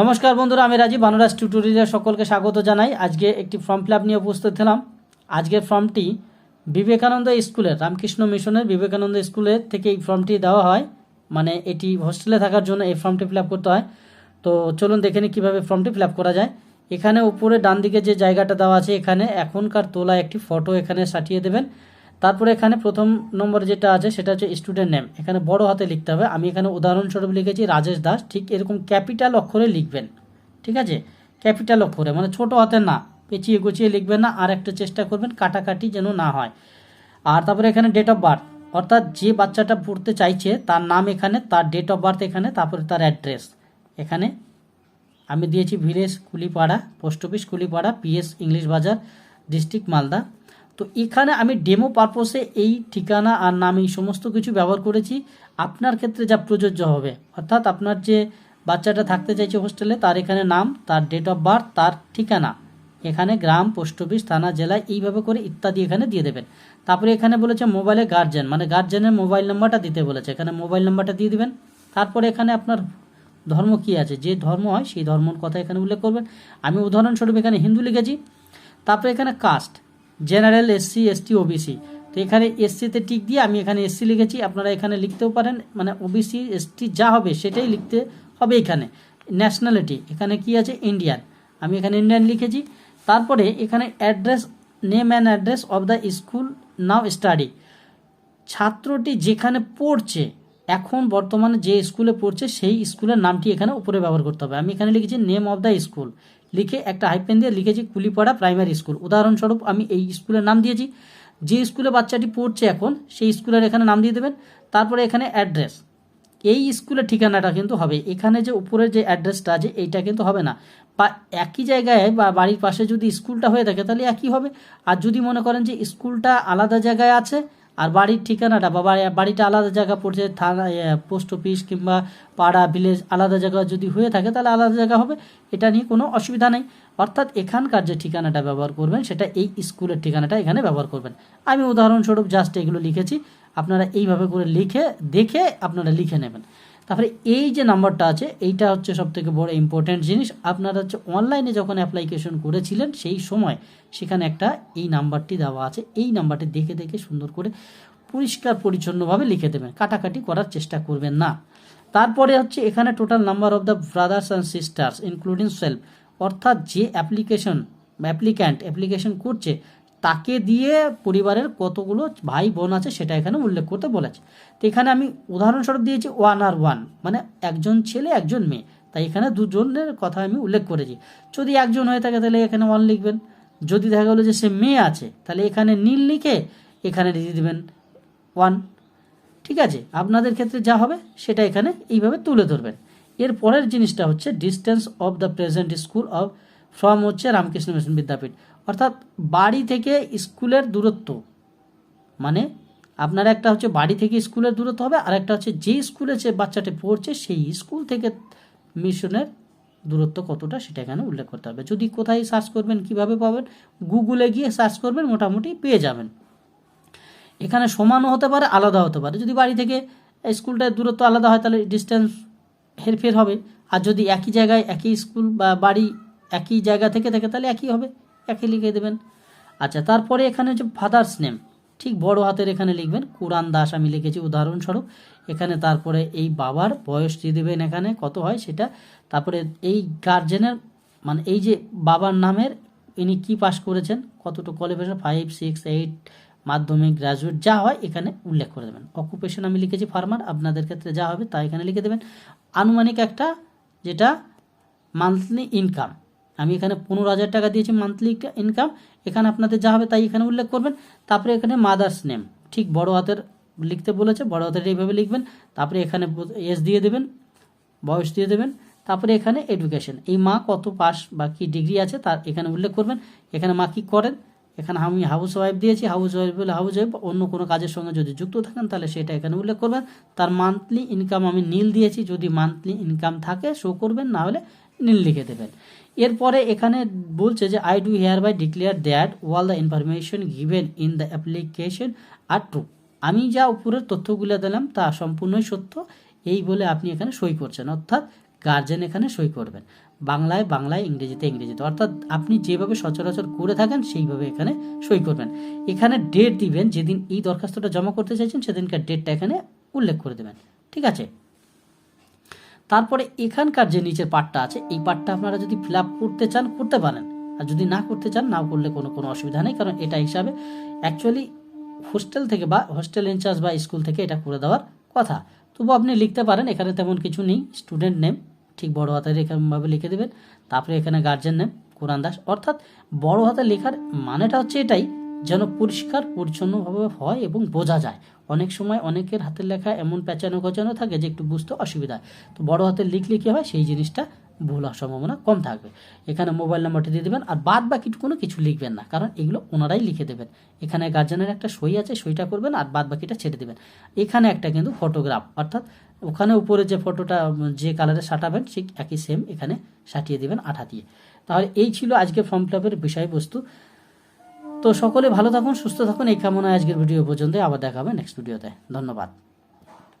নমস্কার বন্ধুরা, আমি রাজীব বানুরাজ টিউটোরিয়ালে সকলকে স্বাগত জানাই। আজকে একটি ফর্ম ফিল নিয়ে উপস্থিত হলাম। আজকের ফর্মটি বিবেকানন্দ স্কুলের, রামকৃষ্ণ মিশনের বিবেকানন্দ স্কুলের থেকে এই ফর্মটি দেওয়া হয়। মানে এটি হোস্টেলে থাকার জন্য এই ফর্মটি ফিল করতে হয়। তো চলুন দেখে নিই কীভাবে ফর্মটি ফিল করা যায়। এখানে উপরে ডান দিকে যে জায়গাটা দেওয়া আছে, এখানে এখনকার তোলা একটি ফটো এখানে সাটিয়ে দেবেন। তারপরে এখানে প্রথম নম্বর যেটা আছে, সেটা হচ্ছে স্টুডেন্ট নেম এখানে বড় হাতে লিখতে হবে। আমি এখানে উদাহরণস্বরূপ লিখেছি, রাজেশ দাস। ঠিক এরকম ক্যাপিটাল অক্ষরে লিখবেন। ঠিক আছে? ক্যাপিটাল অক্ষরে মানে ছোট হাতে না। পেঁচিয়ে গুছিয়ে লিখবেন না। আর একটা চেষ্টা করবেন কাটাকাটি যেন না হয়। আর তারপরে এখানে ডেট অফ বার্থ অর্থাৎ যে বাচ্চাটা পড়তে চাইছে, তার নাম এখানে, তার ডেট অফ বার্থ এখানে, তারপরে তার অ্যাড্রেস এখানে আমি দিয়েছি village, Kulipara post office Kulipara PS English Bazar district Malda তো এখানে আমি ডেমো পারপোসে এই ঠিকানা আর নাম এই সমস্ত কিছু ব্যবহার করেছি। আপনার ক্ষেত্রে যা প্রযোজ্য হবে, অর্থাৎ আপনার যে বাচ্চাটা থাকতে চাইছে হোস্টেলে তার এখানে নাম, তার ডেট অফ বার্থ তার ঠিকানা, এখানে গ্রাম পোস্ট অফিস থানা, জেলা, এইভাবে করে ইত্যাদি এখানে দিয়ে দেবেন। তারপরে এখানে বলেছে মোবাইলে গার্জেন মানে গার্জেনের মোবাইল নাম্বারটা দিতে বলেছে। এখানে মোবাইল নাম্বারটা দিয়ে দিবেন। তারপরে এখানে আপনার ধর্ম কি আছে? যে ধর্ম হয়, সেই ধর্মর কথা এখানে উল্লেখ করবেন। আমি উদাহরণস্বরূপ এখানে হিন্দু লিখেছি। তারপরে এখানে caste general SC ST OBC তো এখানে এসসিতে টিক দিয়ে আমি এখানে এসসি লিখেছি। আপনারা এখানে লিখতেও পারেন। মানে ওবিসি এসটি যা হবে সেটাই লিখতে হবে এখানে। ন্যাশনালিটি এখানে কি আছে? ইন্ডিয়ান আমি এখানে ইন্ডিয়ান লিখেছি। তারপরে এখানে address name and address of the school now study ছাত্রটি যেখানে পড়ছে, এখন বর্তমানে যে স্কুলে পড়ছে, সেই স্কুলের নামটি এখানে উপরে ব্যবহার করতে হবে। আমি এখানে লিখেছি নেম অফ দ্য স্কুল লিখে একটা হাইপেন দিয়ে লিখেছি কুলিপাড়া প্রাইমারি স্কুল উদাহরণস্বরূপ আমি এই স্কুলের নাম দিয়েছি। যে স্কুলে বাচ্চাটি পড়ছে এখন, সেই স্কুলের এখানে নাম দিয়ে দেবেন। তারপরে এখানে অ্যাড্রেস এই স্কুলের ঠিকানাটা কিন্তু হবে। এখানে যে উপরের যে অ্যাড্রেসটা আছে, এইটা কিন্তু হবে না। বা একই জায়গায় বা বাড়ির পাশে যদি স্কুলটা হয়ে থাকে, তাহলে একই হবে। আর যদি মনে করেন যে স্কুলটা আলাদা জায়গায় আছে আর বাড়ির ঠিকানাটা বা বাড়িটা আলাদা জায়গা পড়ছে, থানা পোস্ট অফিস কিংবা পাড়া, ভিলেজ আলাদা জায়গা যদি হয়ে থাকে তাহলে আলাদা জায়গা হবে। এটা নিয়ে কোনো অসুবিধা নেই। অর্থাৎ এখানকার যে ঠিকানাটা ব্যবহার করবেন, সেটা এই স্কুলের ঠিকানাটা এখানে ব্যবহার করবেন। আমি উদাহরণস্বরূপ জাস্ট এগুলো লিখেছি। আপনারা এইভাবে করে লিখে, দেখে আপনারা লিখে নেবেন। তারপরে এই যে নাম্বারটা আছে, এইটা হচ্ছে সব থেকে বড় ইম্পর্ট্যান্ট জিনিস। আপনারা হচ্ছে অনলাইনে যখন অ্যাপ্লিকেশন করেছিলেন, সেই সময় সেখানে একটা এই নাম্বারটি দেওয়া আছে। এই নাম্বারটি দেখে দেখে সুন্দর করে পরিষ্কার পরিচ্ছন্নভাবে লিখে দেবেন। কাটাকাটি করার চেষ্টা করবেন না। তারপরে হচ্ছে এখানে total number of the brothers and sisters including self অর্থাৎ যে অ্যাপ্লিকেশন অ্যাপ্লিক্যান্ট অ্যাপ্লিকেশন করছে তাকে দিয়ে পরিবারের কতগুলো ভাই বোন আছে সেটা এখানে উল্লেখ করতে বলেছে। তো এখানে আমি উদাহরণস্বরূপ দিয়েছি ওয়ান আর ওয়ান মানে একজন ছেলে, একজন মেয়ে। তাই এখানে দুজনের কথা আমি উল্লেখ করেছি। যদি একজন হয়ে থাকে তাহলে এখানে ওয়ান লিখবেন। যদি দেখা গেলো যে সে মেয়ে আছে, তাহলে এখানে নীল লিখে এখানে দিয়ে দেবেন ওয়ান ঠিক আছে? আপনাদের ক্ষেত্রে যা হবে সেটা এখানে এইভাবে তুলে ধরবেন। এর পরের জিনিসটা হচ্ছে distance of the present school of from হচ্ছে রামকৃষ্ণ মিশন বিদ্যাপীঠ। অর্থাৎ বাড়ি থেকে স্কুলের দূরত্ব। মানে আপনার একটা হচ্ছে বাড়ি থেকে স্কুলের দূরত্ব হবে, আর একটা হচ্ছে যে স্কুলে যে বাচ্চাটি পড়ছে, সেই স্কুল থেকে মিশনের দূরত্ব কতটা সেটা এখানে উল্লেখ করতে হবে। যদি কোথায় সার্চ করবেন, কীভাবে পাবেন, গুগলে গিয়ে সার্চ করবেন, মোটামুটি পেয়ে যাবেন। এখানে সমানও হতে পারে আলাদা হতে পারে। যদি বাড়ি থেকে স্কুলটার দূরত্ব আলাদা হয়, তাহলে ডিস্টেন্স হেরফের হবে। আর যদি একই জায়গায় একই স্কুল বা বাড়ি একই জায়গা থেকে থাকে তাহলে একই হবে, একই লিখে দেবেন। আচ্ছা তারপরে এখানে হচ্ছে ফাদার্স নেম ঠিক বড় হাতের এখানে লিখবেন কুরান দাস আমি লিখেছি, উদাহরণস্বরূপ। এখানে তারপরে এই বাবার বয়স দিয়ে দেবেন এখানে কত হয় সেটা। তারপরে এই গার্জেনের মানে এই যে বাবার নামের, ইনি কি পাস করেছেন, কতটুকু কোয়ালিফিকেশন ফাইভ সিক্স এইট মাধ্যমিক গ্রাজুয়েট যা হয় এখানে উল্লেখ করে দেবেন। অকুপেশন আমি লিখেছি ফার্মার আপনাদের ক্ষেত্রে যা হবে তা এখানে লিখে দেবেন। আনুমানিক একটা যেটা মান্থলি ইনকাম আমি এখানে পনেরো হাজার টাকা দিয়েছি মান্থলি ইনকাম এখানে আপনাদের যা হবে তাই এখানে উল্লেখ করবেন। তারপরে এখানে মাদার্স নেম ঠিক বড় হাতের লিখতে বলেছে, বড় হাতের এইভাবে লিখবেন। তারপরে এখানে এস দিয়ে দেবেন, বয়স দিয়ে দেবেন। তারপরে এখানে এডুকেশন এই মা কত পাস বা কি ডিগ্রি আছে তার এখানে উল্লেখ করবেন। এখানে মা কী করেন? এখানে আমি হাউস ওয়াইফ দিয়েছি হাউস ওয়াইফ বলে হাউস ওয়াইফ অন্য কোনো কাজের সঙ্গে যদি যুক্ত থাকেন তাহলে সেটা এখানে উল্লেখ করবেন। তার মান্থলি ইনকাম আমি নীল দিয়েছি, যদি মান্থলি ইনকাম থাকে শো করবেন, না হলে নীল লিখে দেবেন। এরপরে এখানে বলছে যে I do hereby declare that all the information given in the application are true আমি যা উপরের তথ্যগুলো দিলাম, তা সম্পূর্ণই সত্য। এই বলে আপনি এখানে সই করছেন, অর্থাৎ গার্জেন এখানে সই করবেন। বাংলায় বাংলায়, ইংরেজিতে ইংরেজিতে। অর্থাৎ আপনি যেভাবে সচরাচর করে থাকেন, সেইভাবে এখানে সই করবেন। এখানে ডেট দিবেন, যেদিন এই দরখাস্তটা জমা করতে চাইছেন, সেদিনকার ডেটটা এখানে উল্লেখ করে দেবেন। ঠিক আছে? তারপরে এখানকার যে নিচের পার্টটা আছে, এই পার্টটা আপনারা যদি ফিল করতে চান, করতে পারেন। আর যদি না করতে চান, না করলে কোনো কোনো অসুবিধা নেই, কারণ এটা হিসাবে অ্যাকচুয়ালি হোস্টেল থেকে বা হোস্টেল ইনচার্জ বা স্কুল থেকে এটা করে দেওয়ার কথা। তবু আপনি লিখতে পারেন, এখানে তেমন কিছু নেই স্টুডেন্ট নেম ঠিক বড় হাতের এরকমভাবে লিখে দেবেন, তারপরে এখানে গার্জেন নেম কোরআন দাস, অর্থাৎ বড় হাতে লেখার মানেটা হচ্ছে এটাই যেন পরিষ্কার, পরিচ্ছন্নভাবে হয় এবং বোঝা যায়। অনেক সময় অনেকের হাতের লেখা এমন প্যাঁচানো গোচানো থাকে যে একটু বুঝতে অসুবিধা তো বড় হাতের লিখলে কী হয়? সেই জিনিসটা ভুল হওয়ার সম্ভাবনা কম থাকবে। এখানে মোবাইল নাম্বারটি দিয়ে দেবেন আর বাদ বাকি কোনো কিছু লিখবেন না। কারণ এগুলো ওনারাই লিখে দেবেন। এখানে গার্জেনের একটা সই আছে, সইটা করবেন আর বাদ বাকিটা ছেড়ে দেবেন। এখানে একটা কিন্তু ফটোগ্রাফ অর্থাৎ ওখানে উপরে যে ফটোটা যে কালারে সাটাবেন ঠিক একই সেম এখানে সাটিয়ে দেবেন আঠা দিয়ে। তাহলে এই ছিল আজকে ফর্ম ফিল আপের বিষয়বস্তু। তো সকলে ভালো থাকুন, সুস্থ থাকুন। এই কামনায় আজকের ভিডিও পর্যন্ত আবার দেখা হবে নেক্সট ভিডিওতে ধন্যবাদ।